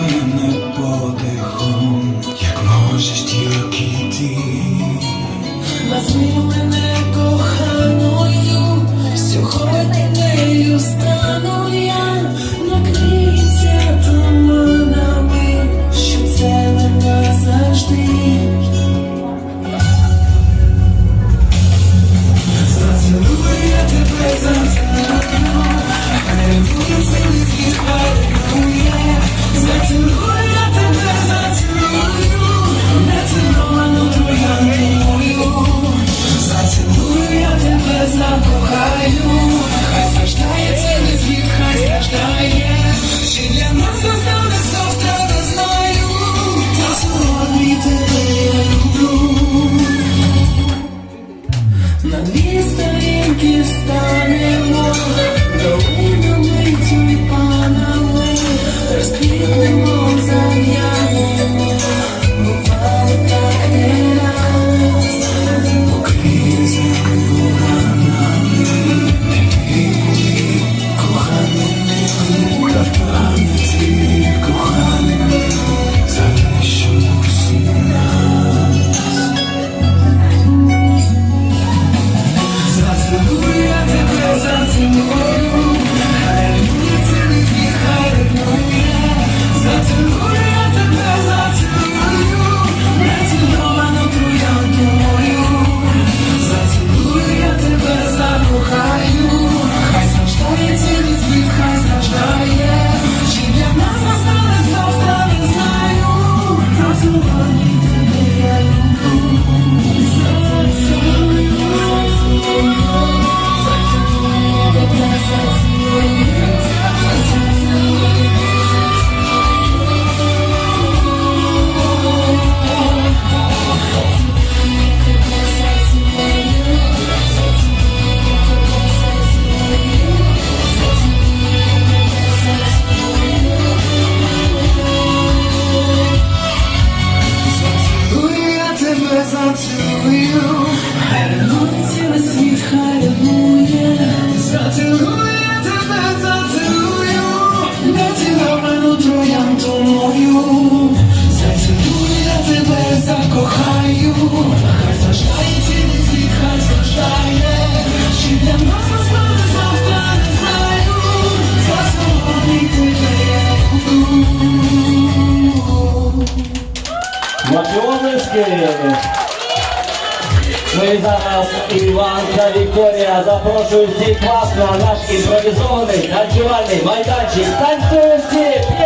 мене подихом, як можеш тільки ти Назви мене коханою, сьогодні нею стану. на дві сторінки станемо. Матьонышки! Ну Ми зараз Іван та Вікторія запрошують всіх вас на наш імпровізований танцювальний майданчик. Танцюємо всі!